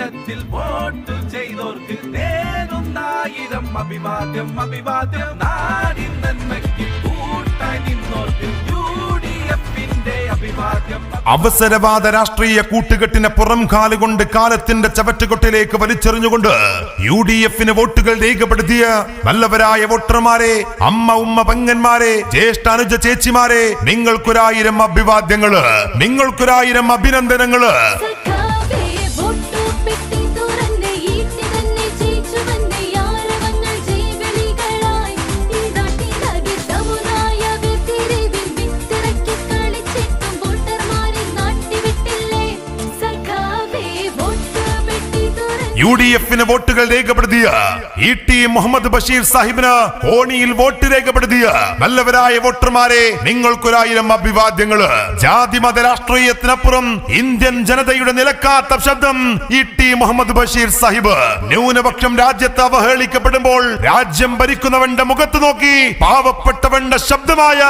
ചിഹ്നത്തിൽ വോട്ട് ചെയ്തോർക്ക് നേരുന്നായിരം അഭിവാദ്യം അഭിവാദ്യം. നാടിൻ നന്മയ്ക്ക് കൂട്ടായി നിന്നോർക്ക് യു അഭിവാദ്യം. അവസരവാദ രാഷ്ട്രീയ കൂട്ടുകെട്ടിനെ പുറം കാലുകൊണ്ട് കാലത്തിന്റെ ചവറ്റുകൊട്ടിലേക്ക് വലിച്ചെറിഞ്ഞുകൊണ്ട് യു ഡി എഫിന് വോട്ടുകൾ രേഖപ്പെടുത്തിയ നല്ലവരായ വോട്ടർമാരെ അമ്മ ഉമ്മ പെങ്ങന്മാരെ ജ്യേഷ്ഠ അനുജ ചേച്ചിമാരെ നിങ്ങൾക്കൊരായിരം അഭിവാദ്യങ്ങൾ നിങ്ങൾക്കൊരായിരം അഭിനന്ദനങ്ങൾ. യു ഡി എഫിന് വോട്ടുകൾ രേഖപ്പെടുത്തിയ ഇ ടി മുഹമ്മദ് ബഷീർ സാഹിബിന് കോണിയിൽ വോട്ട് രേഖപ്പെടുത്തിയ നല്ലവരായ വോട്ടർമാരെ നിങ്ങൾക്കൊരായിരം അഭിവാദ്യങ്ങൾ. ജാതി മത രാഷ്ട്രീയത്തിനപ്പുറം ഇന്ത്യൻ ജനതയുടെ നിലക്കാത്ത ശബ്ദം ഇ ടി മുഹമ്മദ് ബഷീർ സാഹിബ്. ന്യൂനപക്ഷം രാജ്യത്ത് അവഹേളിക്കപ്പെടുമ്പോൾ രാജ്യം ഭരിക്കുന്നവന്റെ മുഖത്ത് നോക്കി പാവപ്പെട്ടവന്റെ ശബ്ദമായ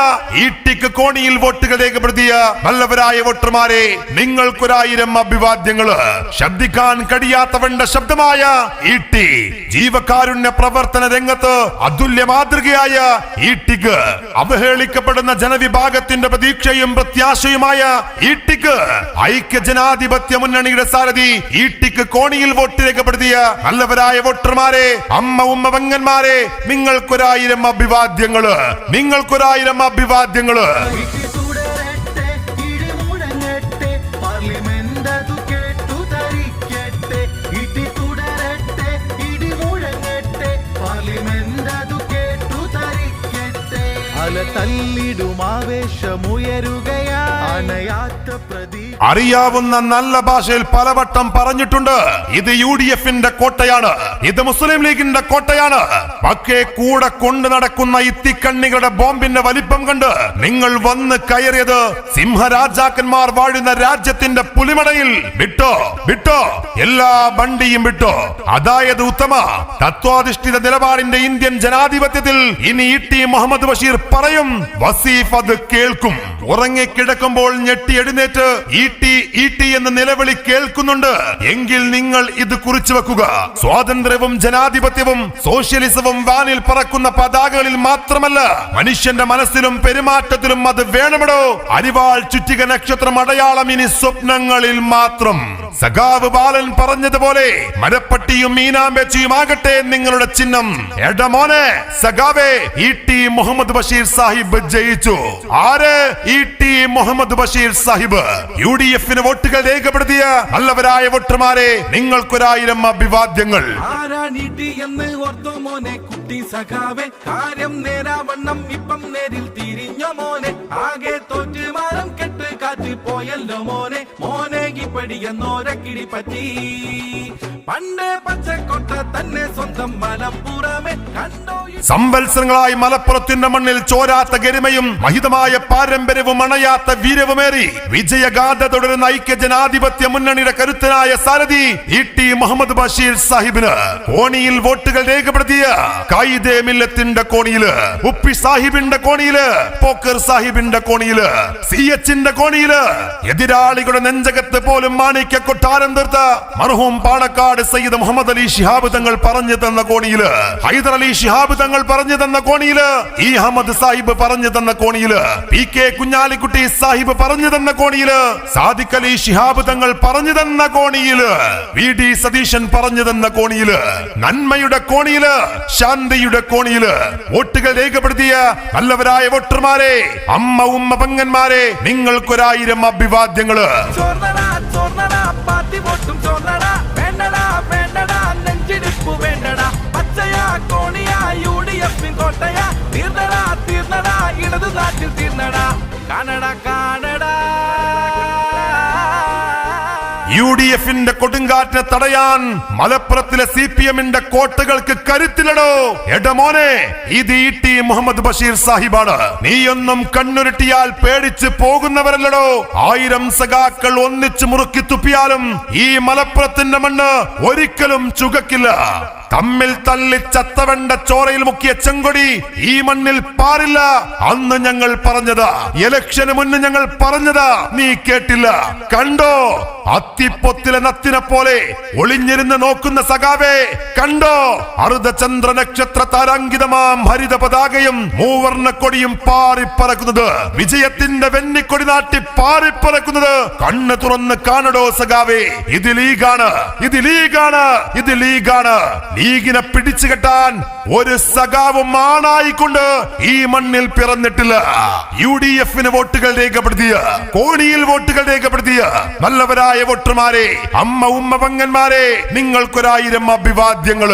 ഇ ടിക്ക് കോണിയിൽ വോട്ടുകൾ രേഖപ്പെടുത്തിയ നല്ലവരായ വോട്ടർമാരെ നിങ്ങൾക്കൊരായിരം അഭിവാദ്യങ്ങൾ. ശബ്ദിക്കാൻ കഴിയാത്തവന്റെ ശബ്ദമായ ഇ ജീവകാരുണ്യ പ്രവർത്തന രംഗത്ത് അതുല്യ മാതൃകയായ ഇ അവഹേളിക്കപ്പെടുന്ന ജനവിഭാഗത്തിന്റെ പ്രതീക്ഷയും പ്രത്യാശയുമായ ഇ ഐക്യ ജനാധിപത്യ മുന്നണിയുടെ സാരഥി ഇ കോണിയിൽ വോട്ട് രേഖപ്പെടുത്തിയ നല്ലവരായ വോട്ടർമാരെ അമ്മ ഉമ്മ വങ്ങന്മാരെ നിങ്ങൾക്കൊരായിരം അഭിവാദ്യങ്ങൾ നിങ്ങൾക്കൊരായിരം അഭിവാദ്യങ്ങൾ. തല്ലിടും ആവേശമുയരുകയാ. അണയാത്ത പ്രതീ അറിയാവുന്ന നല്ല ഭാഷയിൽ പലവട്ടം പറഞ്ഞിട്ടുണ്ട്. ഇത് യു ഡി എഫിന്റെ കോട്ടയാണ്. ഇത് മുസ്ലിം ലീഗിന്റെ കോട്ടയാണ്. പക്ഷേ കൂടെ കൊണ്ടു നടക്കുന്ന ഇത്തിക്കണ്ണികളുടെ ബോംബിന്റെ വലിപ്പം കണ്ട് നിങ്ങൾ വന്ന് കയറിയത് സിംഹരാജാക്കന്മാർ വാഴുന്ന രാജ്യത്തിന്റെ പുലിമടയിൽ. വിട്ടോ? വിട്ടോ? എല്ലാ ബണ്ടിയും വിട്ടോ? അതായത് ഉത്തമ തത്വാധിഷ്ഠിത നിലപാടിന്റെ ഇന്ത്യൻ ജനാധിപത്യത്തിൽ ഇനി ഇ ടി മുഹമ്മദ് ബഷീർ പറയും വസീഫ് അത് കേൾക്കും. ഉറങ്ങിക്കിടക്കുമ്പോൾ ഞെട്ടി എഴുന്നേറ്റ്. ഇ ടി ഇ ടി എന്ന നിലവിളി കേൾക്കുന്നുണ്ട്. എങ്കിൽ നിങ്ങൾ ഇത് കുറിച്ചു വെക്കുക. സ്വാതന്ത്ര്യവും ജനാധിപത്യവും സോഷ്യലിസവും വാനിൽ പറക്കുന്ന പതാകകളിൽ മാത്രമല്ല മനുഷ്യന്റെ മനസ്സിലും പെരുമാറ്റത്തിലും അത് വേണമെടോ? അരിവാൾ ചുറ്റിക നക്ഷത്രം അടയാളം ഇനി സ്വപ്നങ്ങളിൽ മാത്രം. സഖാവ് ബാലൻ പറഞ്ഞതുപോലെ മരപ്പട്ടിയും മീനാമ്പേച്ചിയും ആകട്ടെ നിങ്ങളുടെ ചിഹ്നം. എടമോനെ സഖാവെ ഇ ടി മുഹമ്മദ് ബഷീർ സാഹിബ് ജയിച്ചു. ആര്? E T Muhammad Basheer Sahib. U D എഫിന് വോട്ടുകൾ രേഖപ്പെടുത്തിയ നല്ലവരായ വോട്ടർമാരെ നിങ്ങൾക്കൊരായിരം അഭിവാദ്യങ്ങൾ. എന്ന് മോനെ? കുട്ടി കാര്യം നേരാവണ്ണം ഇപ്പം നേരിൽ തിരിഞ്ഞ മോനെ? ആകെ തോറ്റ് കെട്ട് പോയല്ലോ മോനെ. മോനെ കിപ്പടി എന്നോരക്കിടി പറ്റി. പണ്ട് തന്നെ സ്വന്തം മലപ്പുറമേ കണ്ടോ സംവത്സരങ്ങളായി മലപ്പുറത്തിന്റെ മണ്ണിൽ ചോരാത്ത ഗരിമയും മഹിതമായ പാരമ്പര്യവും അണയാത്ത വീരവുമേറി വിജയഗാഥ തുടരുന്ന ഐക്യ ജനാധിപത്യ മുന്നണിയുടെ കരുത്തനായ സാരഥി ഇ ടി മുഹമ്മദ് ബഷീർ സാഹിബിന് കോണിയിൽ വോട്ടുകൾ രേഖപ്പെടുത്തിയ കായിദേ മില്ലത്തിന്റെ കോണിയിൽ ഉപ്പി സാഹിബിന്റെ കോണിയിൽ പോക്കർ സാഹിബിന്റെ കോണിയിൽ സി എച്ചിന്റെ കോണിയിൽ എതിരാളികളുടെ നെഞ്ചകത്ത് പോലും മാണിക്യ കൊട്ടാരം തീർത്ത മർഹൂം പാണക്കാട് സയ്യിദ് മുഹമ്മദ് അലി ഷിഹാബ് തങ്ങൾ പറഞ്ഞു തന്ന കോണിയിൽ. ഹൈദർ അലി ഷിഹാബ് തങ്ങൾ പറഞ്ഞു തന്ന കോണിയിൽ. ഇ അഹമ്മദ് സാഹിബ് പറഞ്ഞു തന്ന കോണിയിൽ. പി കെ കുഞ്ഞാലിക്കുട്ടി സാഹിബ് പറഞ്ഞു തന്ന കോണിയിൽ. സാദിഖ് അലി ഷിഹാബ് തങ്ങൾ പറഞ്ഞു തന്ന കോണിയിൽ. വി ഡി സതീശൻ പറഞ്ഞു തന്ന കോണിയിൽ. നന്മയുടെ കോണിയിൽ. ശാന്തിയുടെ കോണിയിൽ. വോട്ടുകൾ രേഖപ്പെടുത്തിയ നല്ലവരായ വോട്ടർമാരെ അമ്മ ഉമ്മ പങ്ങന്മാരെ നിങ്ങൾക്കൊരായിരം അഭിവാദ്യങ്ങൾ. ചോർന്നടാ ചോർന്നടാ പാർട്ടി വോട്ടും ചോർന്നടാ. വേണ്ടടാ. എഫിൻ കോട്ടയ തീർന്നടാ തീർന്നടാ ഇടത് നാട്ടിൽ തീർന്നടാ. കാണടാ കാണടാ. യു ഡി എഫിന്റെ കൊടുങ്കാറ്റിനെ തടയാൻ മലപ്പുറത്തിലെ സി പി എമ്മിന്റെ കോട്ടകൾക്ക് കരുത്തിലടോ. എടമോനെ ഇത് ഇ ടി മുഹമ്മദ് ബഷീർ സാഹിബാണ്. നീയൊന്നും കണ്ണുരുട്ടിയാൽ പേടിച്ച് പോകുന്നവരല്ലടോ. ആയിരം സഖാക്കൾ ഒന്നിച്ചു മുറുക്കി തുപ്പിയാലും ഈ മലപ്പുറത്തിന്റെ മണ്ണ് ഒരിക്കലും ചുകക്കില്ല. തമ്മിൽ തല്ലി ചത്തവണ്ട ചോരയിൽ മുക്കിയ ചെങ്കൊടി ഈ മണ്ണിൽ പാറില്ല. അന്ന് ഞങ്ങൾ പറഞ്ഞത്. ഇലക്ഷന് മുന്നേ ഞങ്ങൾ പറഞ്ഞത്. നീ കേട്ടില്ല. കണ്ടോ? അത്തിപ്പൊത്തിലെ നത്തിനെ പോലെ ഒളിഞ്ഞിരുന്ന് നോക്കുന്ന സഖാവേ കണ്ടോ? അർദ്ധചന്ദ്ര നക്ഷത്ര താരാങ്കിതമാം ഹരിത പതാകയും മൂവർണ കൊടിയും പാറിപ്പറക്കുന്നത്. വിജയത്തിന്റെ വെന്നിക്കൊടി നാട്ടി പാറിപ്പറക്കുന്നത്. കണ്ണ് തുറന്ന് കാണടോ സഖാവേ ഇത് ലീഗാണ് ഇത് ലീഗാണ് ഇത് ലീഗാണ്. ലീഗിനെ പിടിച്ചു കെട്ടാൻ ഒരു സഖാവും ആണായിക്കൊണ്ട് ഈ മണ്ണിൽ പിറന്നിട്ടില്ല. യു ഡി എഫിന് വോട്ടുകൾ രേഖപ്പെടുത്തിയ കോണിയിൽ വോട്ടുകൾ രേഖപ്പെടുത്തിയ നല്ലവരായ വോട്ടർമാരെ അമ്മ ഉമ്മ പങ്ങന്മാരെ നിങ്ങൾക്കൊരായിരം അഭിവാദ്യങ്ങൾ.